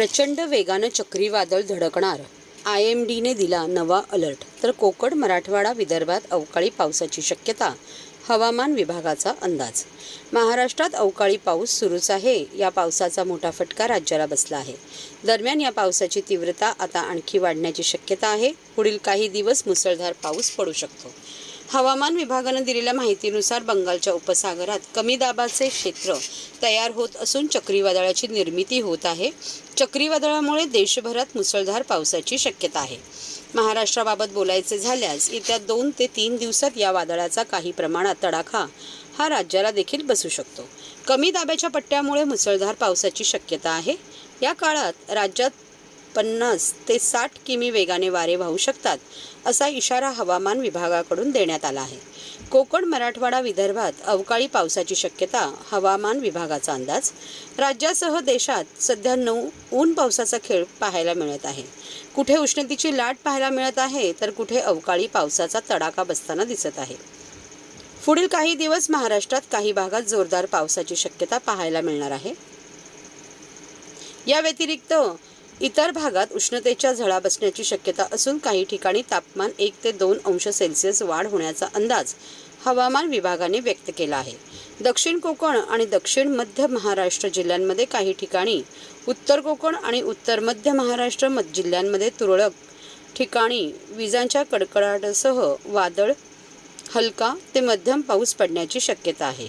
प्रचंड वेगानं चक्रीवादळ धडकणार. आय एम डीने दिला नवा अलर्ट. तर कोकण मराठवाडा विदर्भात अवकाळी पावसाची शक्यता हवामान विभागाचा अंदाज. महाराष्ट्रात अवकाळी पाऊस सुरूच आहे. या पावसाचा मोठा फटका राज्याला बसला आहे. दरम्यान या पावसाची तीव्रता आता आणखी वाढण्याची शक्यता आहे. पुढील काही दिवस मुसळधार पाऊस पडू शकतो. हवामान विभागानं दिलेल्या माहितीनुसार बंगालच्या उपसागरात कमी दाबाचे क्षेत्र तयार होत असून चक्रीवादळाची निर्मिती होत आहे. चक्रीवादळामुळे देशभरात मुसळधार पावसाची शक्यता आहे. महाराष्ट्राबाबत बोलायचे झाल्यास येत्या दोन ते तीन दिवसात या वादळाचा काही प्रमाणात तडाखा हा राज्याला देखील बसू शकतो. कमी दाब्याच्या पट्ट्यामुळे मुसळधार पावसाची शक्यता आहे. या काळात राज्यात पन्नास ते साठ किमी वेगाने वारे वाहू शकतात असा इशारा हवामान विभागाकडून देण्यात आला आहे. कोकण मराठवाडा विदर्भात अवकाळी पावसाची शक्यता हवामान विभागाचा अंदाज. राज्यासह देशात सध्या नऊ ऊन पावसाचा खेळ पाहायला मिळत आहे. कुठे उष्णतेची लाट पाहायला मिळत आहे तर कुठे अवकाळी पावसाचा तडाखा बसताना दिसत आहे. पुढील काही दिवस महाराष्ट्रात काही भागात जोरदार पावसाची शक्यता पाहायला मिळणार आहे. या व्यतिरिक्त इतर भागात उष्णतेच्या झळा बसण्याची शक्यता असून काही ठिकाणी तापमान एक ते दोन अंश सेल्सिअस वाढ होण्याचा अंदाज हवामान विभागाने व्यक्त केला आहे. दक्षिण कोकण आणि दक्षिण मध्य महाराष्ट्र जिल्ह्यांमध्ये काही ठिकाणी उत्तर कोकण आणि उत्तर मध्य महाराष्ट्र मध जिल्ह्यांमध्ये तुरळक ठिकाणी विजांच्या कडकडाटासह वादळ हलका ते मध्यम पाऊस पडण्याची शक्यता आहे.